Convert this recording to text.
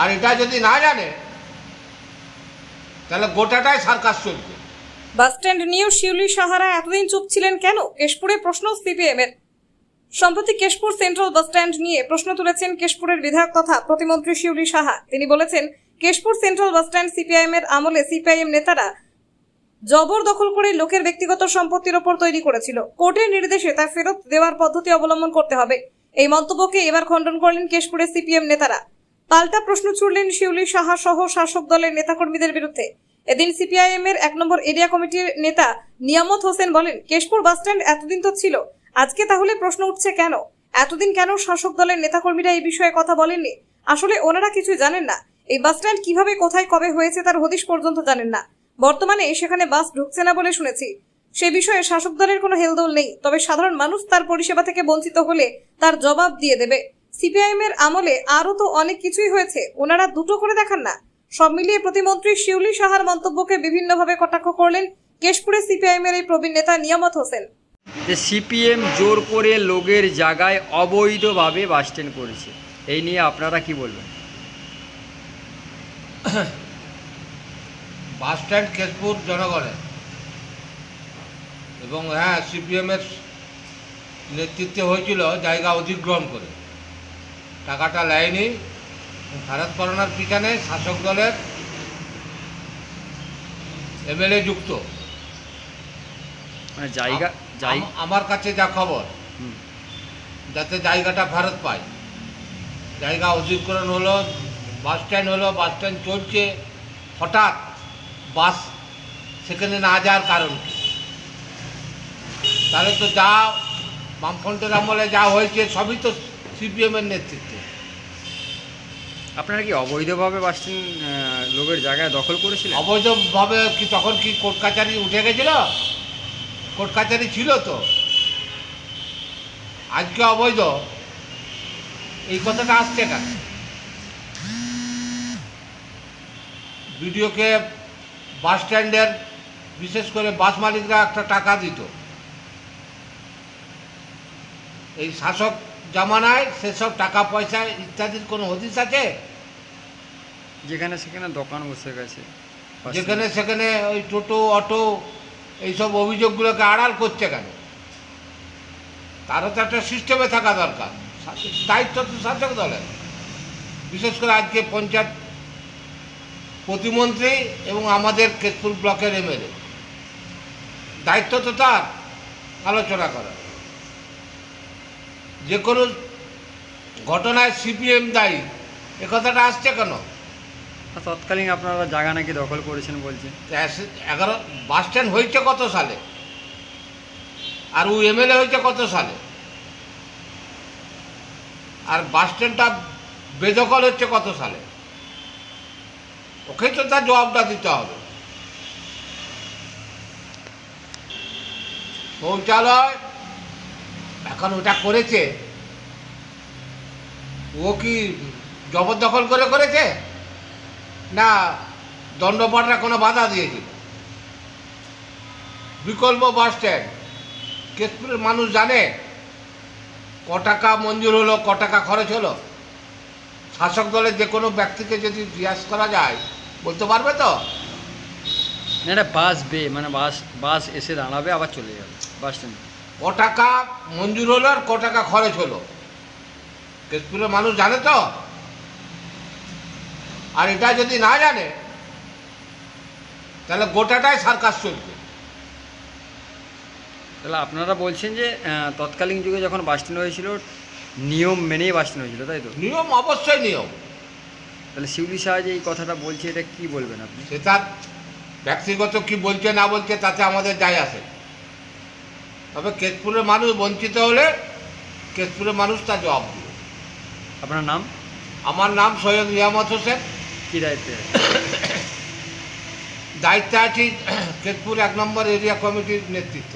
আর এটা যদি না জানে, তাহলে গোটাটাই সার্কাস চলবে। বাসস্ট্যান্ড নিয়েও শিউলি সাহারা এতদিন চুপ ছিলেন কেন? কেশপুরে প্রশ্ন সিপিএম এর সম্প্রতি কেশপুর সেন্ট্রাল বাসস্ট্যান্ড নিয়ে প্রশ্ন তুলেছেন কেশপুরের বিধায়ক তথা প্রতিমন্ত্রী শিউলি সাহা। তিনি বলেছেন, কেশপুর সেন্ট্রাল বাসস্ট্যান্ড সিপিআইএম এর আমলে সিপিআইএম নেতারা জবরদখল করে লোকের ব্যক্তিগত সম্পত্তির ওপর তৈরি করেছিল। কোর্টের নির্দেশে তা ফেরত দেওয়ার পদ্ধতি অবলম্বন করতে হবে। এই মন্তব্যকে এবার খণ্ডন করলেন কেশপুরের সিপিএম নেতারা। পাল্টা প্রশ্ন ছুড়লেন শিউলি সাহা সহ শাসক দলের নেতাকর্মীদের বিরুদ্ধে। এদিন সিপিআইএম এর এক নম্বর এরিয়া কমিটির নেতা নিয়ামত হোসেন বলেন, কেশপুর বাসস্ট্যান্ড এতদিন তো ছিল, আজকে তাহলে প্রশ্ন উঠছে কেন? এতদিন কেন শাসক দলের নেতাকর্মীরা এই বিষয়ে কথা বলেননি? আসলে ওনারা কিছু জানেন না। এই বাসস্ট্যান্ড কীভাবে, কোথায়, কবে হয়েছে তার হদিশ পর্যন্ত জানেন না। বর্তমানে সেখানে বাস ঢুকছে না বলে শুনেছি। সে বিষয়ে শাসক দলের কোনো হেলদোল নেই, তবে সাধারণ মানুষ তার পরিষেবা থেকে বঞ্চিত হলে তার জবাব দিয়ে দেবে। সিপিআইএম এর আমলে আরও তো অনেক কিছুই হয়েছে। ওনারা দুটো করে দেখান না। সব মিলিয়ে প্রতিমন্ত্রী শিউলি সাহার মন্তব্যকে বিভিন্নভাবে কটাক্ষ করলেন কেশপুরে সিপিআইএম এর এই প্রবীণ নেতা নিয়ামত হোসেন। যে সিপিএম জোর করে লোকের জায়গায় অবৈধভাবে বাস স্ট্যান্ড করেছে এই নিয়ে আপনারা কি বলবেন? বাস স্ট্যান্ড কেশপুর জনগণের। এবং হ্যাঁ সিপিএমের নেতৃত্বে হয়েছিল জায়গা অধিগ্রহণ করে। টাকাটা নেয়নি ফেরত করানোর পিছনে শাসক দলের এমএলএ যুক্ত। মানে জায়গা আমার কাছে যা খবর। যাতে জায়গাটা ফেরত পায়। জায়গা অধিগ্রহণ হলো বাস স্ট্যান্ড হলো বাস স্ট্যান্ড চলছে। হঠাৎ বাস সেখানে না যাওয়ার কারণ কি? তাহলে তো যা বামফ্রন্টের আমলে যা হয়েছে সবই তো সিপিএমের নেতৃত্বে। আপনারা কি অবৈধভাবে বাস স্ট্যান্ড লোকের জায়গায় দখল করেছিলেন? অবৈধভাবে কি তখন কি কোর্ট কাচারি উঠে গেছিল? কোর্ট কাচারি ছিল তো। আজকে অবৈধ। এই কথাটা আসছে কেন? বিডিওকে বাস স্ট্যান্ডের বিশেষ করে বাস মালিকরা একটা টাকা দিত। এই শাসক জামানায় সেসব টাকা পয়সা ইত্যাদির কোনো হদিস আছে? যেখানে সেখানে দোকান বসে গেছে। যেখানে সেখানে ওই টোটো, অটো, এইসব অভিযোগগুলোকে আড়াল করছে কেন? তারও তো একটা সিস্টেমে থাকা দরকার। দায়িত্ব তো শাসক দলের। বিশেষ করে আজকে পঞ্চায়েত প্রতিমন্ত্রী এবং আমাদের কেশপুর ব্লকের এমএলএ। দায়িত্ব তো তার, আলোচনা করা যে কোনো ঘটনায় সিপিএম দায়ী, এ কথাটা আসছে কেন? তৎকালীন আপনারা জায়গা নাকি দখল করেছেন বলছে এস- এগারো, বাস স্ট্যান্ড হয়েছে কত সালে? আর ও এমএলএ হয়েছে কত সালে? আর বাস স্ট্যান্ডটা বেদখল হচ্ছে কত সালে? ওকে তো তার জবাবটা দিতে হবে। শৌচালয়, এখন ওটা করেছে। ও কি জবরদখল করে করেছে? না দণ্ডপাটরা কোনো বাধা দিয়েছিল। বিকল্প বাস স্ট্যান্ড। কেশপুরের মানুষ জানে ক টাকা মঞ্জুর হলো ক টাকা খরচ হলো। শাসক দলের যে কোনো ব্যক্তিকে যদি জিজ্ঞাসা করা যায় বলতে পারবে তো? না এটা বাস বে মানে বাস বাস এসে দাঁড়াবে আবার চলে যাবে বাস স্ট্যান্ড। ক টাকা মঞ্জুর হলো আর ক টাকা খরচ হলো। কেশপুরের মানুষ জানে তো? আর এটা যদি না জানে তাহলে গোটাটাই সার্কাস চলবে। তাহলে আপনারা বলছেন যে তৎকালীন যুগে যখন বাস স্ট্যান্ড হয়েছিল নিয়ম মেনেই বাস স্ট্যান্ড হয়েছিল তাই তো? নিয়ম অবশ্যই নিয়ম। তাহলে শিউলি যে এই কথাটা বলছে এটা কি বলবেন আপনি? সে তার ব্যক্তিগত কি বলছে না বলছে তাতে আমাদের যায় আসে তবে কেশপুরের মানুষ বঞ্চিত হলে কেশপুরের মানুষ তার জবাব দেবে। আপনার নাম? আমার নাম সৈয়দ নিয়ামত হোসেন। দায়িত্বে দায়িত্বে আছি কেতপুর এক নম্বর এরিয়া কমিটির নেতৃত্ব।